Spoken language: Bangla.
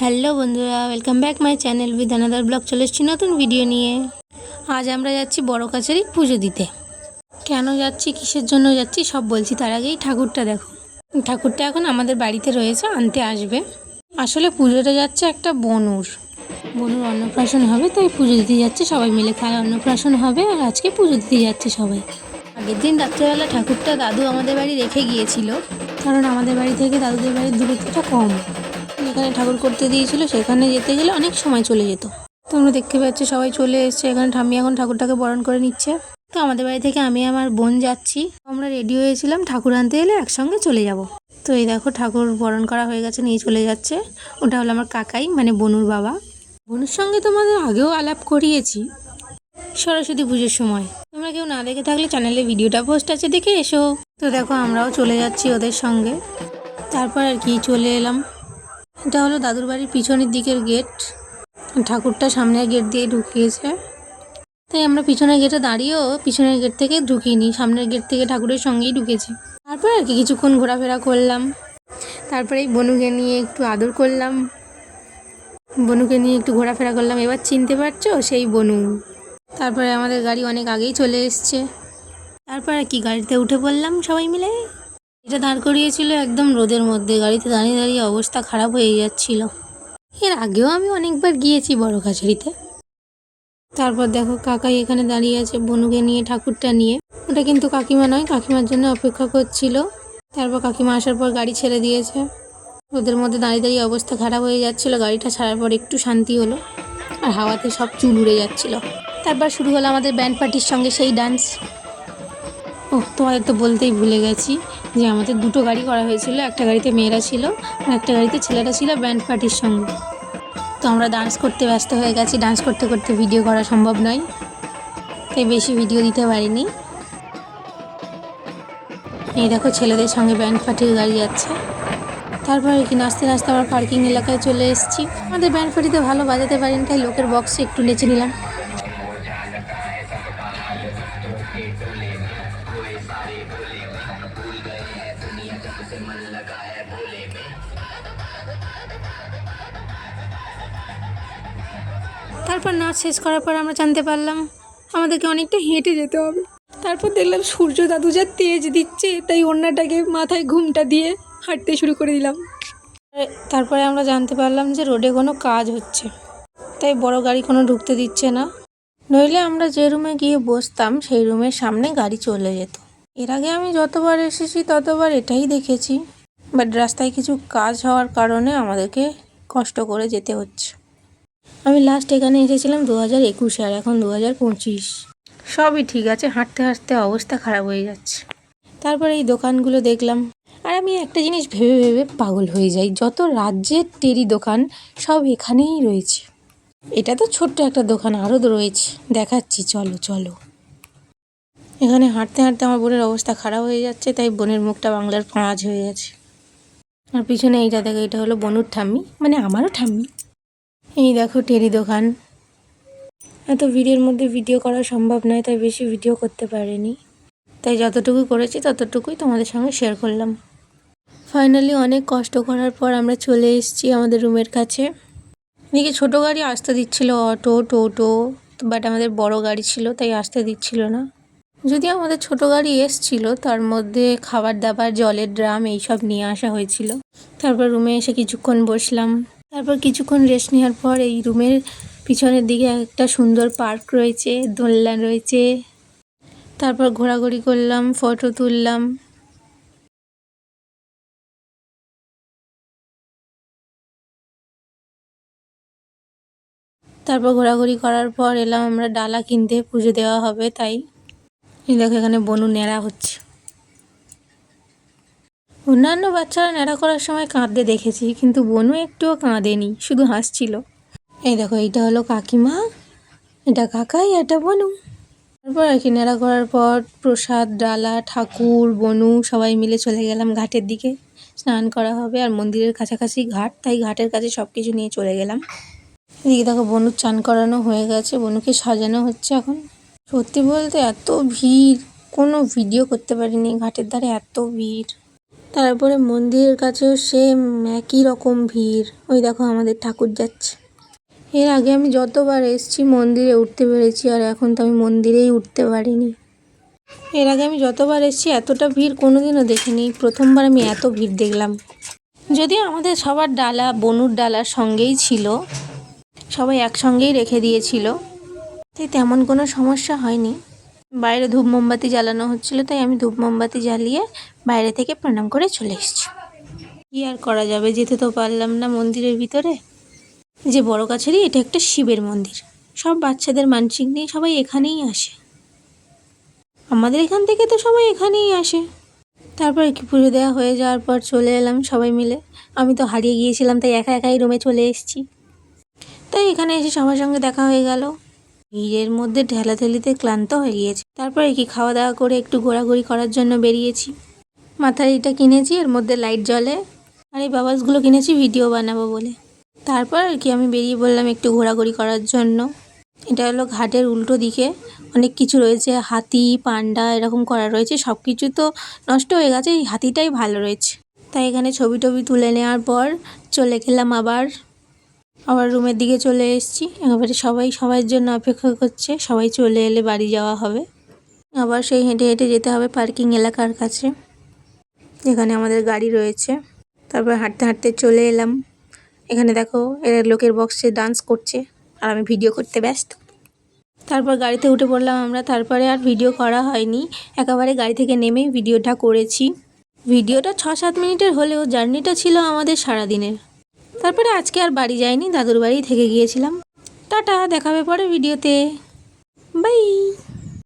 হ্যালো বন্ধুরা welcome back my channel with another blog চলে এসেছি নতুন ভিডিও নিয়ে। আজ আমরা যাচ্ছি বড় কাছারি পুজো দিতে। কেন যাচ্ছি, কিসের জন্য যাচ্ছি, সব বলছি, তার আগেই ঠাকুরটা দেখো। ঠাকুরটা এখন আমাদের বাড়িতে রয়েছে, আনতে আসবে। আসলে পুজোটা যাচ্ছে একটা বনুর। বনুর অন্নপ্রাশন হবে, তাই পুজো দিতে যাচ্ছে, সবাই মিলে কাল অন্নপ্রাশন হবে, আর আজকে পুজো দিতে যাচ্ছে সবাই। আগের দিন রাত্রেবেলা ঠাকুরটা দাদু আমাদের বাড়ি রেখে গিয়েছিল, কারণ আমাদের বাড়ি থেকে দাদুদের বাড়ির দূরত্বটা কম। যেখানে ঠাকুর করতে দিয়েছিল, সেখানে যেতে গেলে অনেক সময় চলে যেত। তোমরা দেখতে পাচ্ছ সবাই চলে এসছে, এখানে ঠাম্মি এখন ঠাকুরটাকে বরণ করে নিচ্ছে। তো আমাদের বাড়ি থেকে আমি আমার বোন যাচ্ছি। আমরা রেডি হয়েছিলাম, ঠাকুর আনতে এলে একসঙ্গে চলে যাব। তো এই দেখো ঠাকুর বরণ করা হয়ে গেছে, নিয়ে চলে যাচ্ছে। ওটা হলো আমার কাকাই মানে বনুর বাবা। বনুর সঙ্গে তোমাদের আগেও আলাপ করিয়েছি, সরস্বতী পুজোর সময়। তোমরা কেউ না দেখে থাকলে চ্যানেলে ভিডিওটা পোস্ট আছে, দেখে এসো। তো দেখো আমরাও চলে যাচ্ছি ওদের সঙ্গে। তারপর আর কি চলে এলাম। এটা হলো দাদুর বাড়ির পিছনের দিকের গেট। ঠাকুরটা সামনের গেট দিয়ে ঢুকিয়েছে। তাই আমরা পিছনের গেটে দাঁড়িয়েও পিছনের গেট থেকে ঢুকিনি, সামনের গেট থেকে ঠাকুরের সঙ্গেই ঢুকেছি। তারপর আর কি কিছুক্ষণ ঘোরাফেরা করলাম। তারপরে বনুকে নিয়ে একটু আদর করলাম। বনুকে নিয়ে একটু ঘোরাফেরা করলাম, এবার চিনতে পারছ? সেই বনু। তারপরে আমাদের গাড়ি অনেক আগেই চলে এসছে। তারপর আর কি গাড়িতে উঠে পড়লাম সবাই মিলে। এটা দাঁড় করিয়েছিল একদম রোদের মধ্যে। গাড়িতে দাঁড়িয়ে দাঁড়িয়ে অবস্থা খারাপ হয়ে যাচ্ছিল। এর আগেও আমি অনেকবার গিয়েছি বড় কাছারিতে। তারপর দেখো কাকাই এখানে দাঁড়িয়ে আছে বনুকে নিয়ে, ঠাকুরটা নিয়ে। ওটা কিন্তু কাকিমা নয়, কাকিমার জন্য অপেক্ষা করছিল। তারপর কাকিমা আসার পর গাড়ি ছেড়ে দিয়েছে। ওদের মধ্যে দাঁড়িয়ে দাঁড়িয়ে অবস্থা খারাপ হয়ে যাচ্ছিল। গাড়িটা ছাড়ার পর একটু শান্তি হলো আর হাওয়াতে সব চুল উড়ে যাচ্ছিল। তারপর শুরু হলো আমাদের ব্যান্ড পার্টির সঙ্গে সেই ডান্স ও তোমাদের তো বলতেই ভুলে গেছি যে আমাদের দুটো গাড়ি করা হয়েছিল, একটা গাড়িতে মেয়েরা ছিল আর একটা গাড়িতে ছেলেরা ছিল ব্যান্ড পার্টির সঙ্গে। তো আমরা ডান্স করতে ব্যস্ত হয়ে গেছি ডান্স করতে করতে ভিডিও করা সম্ভব নয়, তাই বেশি ভিডিও দিতে পারিনি। এই দেখো, ছেলেদের সঙ্গে ব্যান্ড পার্টির গাড়ি যাচ্ছে। তারপরে কি, নাচতে নাচতে আমরা পার্কিং এলাকায় চলে এসেছি। আমাদের ব্যান্ড পার্টিতে ভালো বাজাতে পারিনি, তাই লোকের বক্সে একটু নেচে নিলাম। তারপর নাচ শেষ করার পর আমরা জানতে পারলাম, আমাদেরকে অনেকটা হেঁটে যেতে হবে। তারপর দেখলাম সূর্য দাদু যা তেজ দিচ্ছে, তাই অন্যটাকে মাথায় ঘুমটা দিয়ে হাঁটতে শুরু করে দিলাম। তারপরে আমরা জানতে পারলাম যে রোডে কোনো কাজ হচ্ছে, তাই বড় গাড়ি কোনো ঢুকতে দিচ্ছে না। নইলে আমরা যে রুমে গিয়ে বসতাম, সেই রুমের সামনে গাড়ি চলে যেত। এর আগে আমি যতবার এসেছি, ততবার এটাই দেখেছি। বাট রাস্তায় কিছু কাজ হওয়ার কারণে আমাদেরকে কষ্ট করে যেতে হচ্ছে। আমি লাস্ট এখানে এসেছিলাম দু হাজার একুশে আর এখন দু হাজার পঁচিশ। সবই ঠিক আছে, হাঁটতে হাঁটতে অবস্থা খারাপ হয়ে যাচ্ছে। তারপরে এই দোকানগুলো দেখলাম। আর আমি একটা জিনিস ভেবে ভেবে পাগল হয়ে যাই, যত রাজ্যের টেরি দোকান সব এখানেই রয়েছে। এটা তো ছোট্ট একটা দোকান আরও রয়েছে। দেখাচ্ছি, চলো চলো। এখানে হাঁটতে হাঁটতে আমার বোনের অবস্থা খারাপ হয়ে যাচ্ছে, তাই বোনের মুখটা বাংলার পাঁচ হয়ে গেছে। আর পিছনে এইটা দেখো, এটা হলো বনুর ঠাম্মি মানে আমারও ঠাম্মি। এই দেখো টেরি দোকান। এত ভিডিওর মধ্যে ভিডিও করা সম্ভব নয়, তাই বেশি ভিডিও করতে পারিনি। তাই যতটুকু করেছি ততটুকুই তোমাদের সঙ্গে শেয়ার করলাম। ফাইনালি অনেক কষ্ট করার পর আমরা চলে এসেছি আমাদের রুমের কাছে। এদিকে ছোটো গাড়ি আসতে দিচ্ছিল অটো, টোটো বাট আমাদের বড় গাড়ি ছিল, তাই আসতে দিচ্ছিল না। যদি আমাদের ছোট গাড়ি এসছিল, তার মধ্যে খাবার দাবার, জলের ড্রাম এইসব নিয়ে আসা হয়েছিল। তারপর রুমে এসে কিছুক্ষণ বসলাম। তারপর কিছুক্ষণ রেস্ট নেওয়ার পর এই রুমের পিছনের দিকে একটা সুন্দর পার্ক রয়েছে, দোলনা রয়েছে। তারপর ঘোরাঘুরি করলাম ফটো তুললাম। তারপর ঘোরাঘুরি করার পর এলাম, আমরা ডালা কিনতে, পুজো দেওয়া হবে, তাই। দেখো এখানে বনু ন্যাড়া হচ্ছে। অন্যান্য বাচ্চারা ন্যাড়া করার সময় কাঁদতে দেখেছি, কিন্তু বনু একটুও কাঁদেনি, শুধু হাসছিল। এই দেখো, এইটা হলো কাকিমা, এটা কাকাই, এটা বনু। তারপর আর কি, ন্যাড়া করার পর প্রসাদ, ডালা, ঠাকুর, বনু, সবাই মিলে চলে গেলাম ঘাটের দিকে। স্নান করা হবে আর মন্দিরের কাছাকাছি ঘাট, তাই ঘাটের কাছে সব কিছু নিয়ে চলে গেলাম। এদিকে দেখো, বনুর চান করানো হয়ে গেছে, বনুকে সাজানো হচ্ছে এখন। সত্যি বলতে এত ভিড়, কোনো ভিডিও করতে পারিনি, ঘাটের ধারে এত ভিড়। তারপরে মন্দিরের কাছেও সেম একই রকম ভিড়। ওই দেখো আমাদের ঠাকুর যাচ্ছে। এর আগে আমি যতবার এসেছি মন্দিরে উঠতে পেরেছি, আর এখন তো আমি মন্দিরেই উঠতে পারিনি। এর আগে আমি যতবার এসেছি, এতটা ভিড় কোনোদিনও দেখিনি। প্রথমবার আমি এত ভিড় দেখলাম। যদিও আমাদের সবার ডালা বনুর ডালার সঙ্গেই ছিল, সবাই একসঙ্গেই রেখে দিয়েছিল। তাই তেমন কোনো সমস্যা হয়নি। বাইরে ধূপ মোমবাতি জ্বালানো হচ্ছিল, তাই আমি ধূপ মোমবাতি জ্বালিয়ে বাইরে থেকে প্রণাম করে চলে এসেছি। কী আর করা যাবে? যেতে তো পারলাম না মন্দিরের ভিতরে। যে বড় কাছেরই এটা একটা শিবের মন্দির। সব বাচ্চাদের মানসিক নিয়ে সবাই এখানেই আসে। আমাদের এখান থেকে তো সবাই এখানেই আসে। তারপর কি পুজো দেওয়া হয়ে যাওয়ার পর চলে এলাম সবাই মিলে। আমি তো হারিয়ে গিয়েছিলাম, তাই একা একাই রুমে চলে এসেছি। তাই এখানে এসে সবার সঙ্গে দেখা হয়ে গেল। ভিড়ের মধ্যে ঠেলাঠেলিতে ক্লান্ত হয়ে গিয়েছে। তারপরে কি খাওয়া দাওয়া করে একটু ঘোরাঘুরি করার জন্য বেরিয়েছি। মাথার এটা কিনেছি, এর মধ্যে লাইট জ্বলে। আর এই বাবাসগুলো কিনেছি, ভিডিও বানাবো বলে। তারপর আর কি আমি বেরিয়ে বললাম একটু ঘোরাঘুরি করার জন্য। এটা হলো ঘাটের উল্টো দিকে। অনেক কিছু রয়েছে, হাতি, পান্ডা এরকম করা রয়েছে। সব কিছু তো নষ্ট হয়ে গেছে, এই হাতিটাই ভালো রয়েছে। তাই এখানে ছবি টবি তুলে নেওয়ার পর চলে গেলাম আবার। আবার রুমের দিকে চলে এসেছি। একেবারে সবাই সবার জন্য অপেক্ষা করছে। সবাই চলে এলে বাড়ি যাওয়া হবে। আবার সেই হেঁটে হেঁটে যেতে হবে পার্কিং এলাকার কাছে, যেখানে আমাদের গাড়ি রয়েছে। তারপর হাঁটতে হাঁটতে চলে এলাম। এখানে দেখো, এরা লোকের বক্সে ডান্স করছে, আর আমি ভিডিও করতে ব্যস্ত। তারপর গাড়িতে উঠে পড়লাম আমরা। তারপরে আর ভিডিও করা হয়নি। একেবারে গাড়ি থেকে নেমেই ভিডিওটা করেছি। ভিডিওটা ছ সাত মিনিটের হলেও জার্নিটা ছিল আমাদের সারা দিনের তারপরে আজকে আর বাড়ি যাইনি দাদুর বাড়ি থেকে গিয়েছিলাম। টাটা দেখাবে পরে ভিডিওতে। বাই।